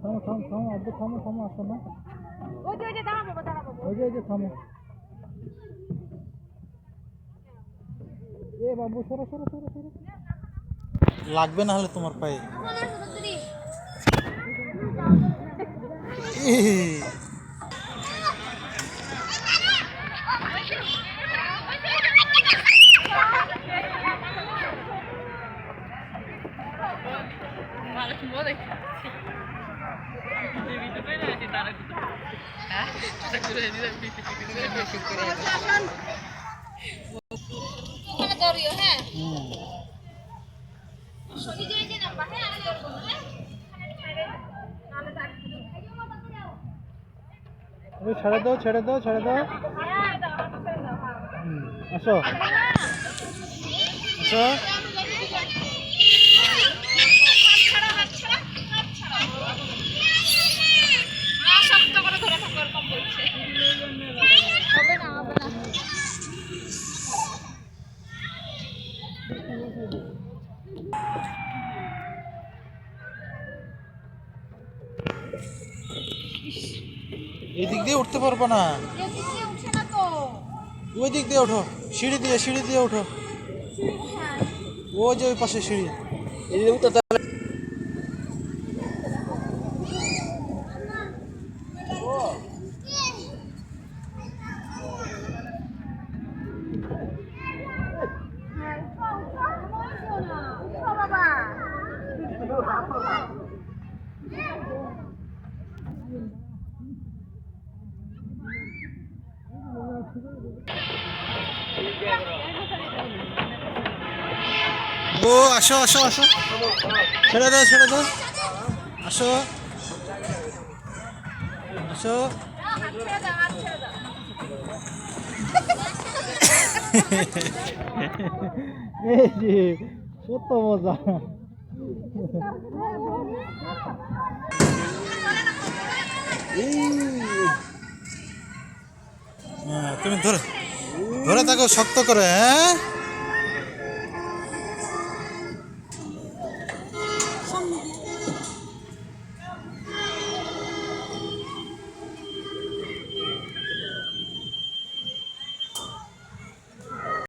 থামো থামো থামো থামো থামো আসো না। ওই যে ওই যে দাঁড়াবো দাঁড়াবো। ওই যে ওই যে থামো। এ বাবু সরো সরো সরো সরো লাগবে না হলে তোমার পায়ে এই, ওখানে হ্যাঁ। ছেড়ে দাও ছেড়ে দাও ছেড়ে দাও। আসো। আসো শক্ত করে ধরে থাকো এরকম বলছে হবে না হবে না এই দিক দিয়ে উঠতে পারব না। এদিকে ওই দিক দিয়ে ওঠো। সিঁড়ি দিয়ে সিঁড়ি দিয়ে ওঠো। ওই যে ওই পাশে সিঁড়ি। বাবা ও, আসো আসো আসো। ছেড়ে দাও ছেড়ে দাও আসো। আসো। কত মজা। হ্যাঁ তুমি ধরে ধরে থাকো, শক্ত করে হ্যাঁ?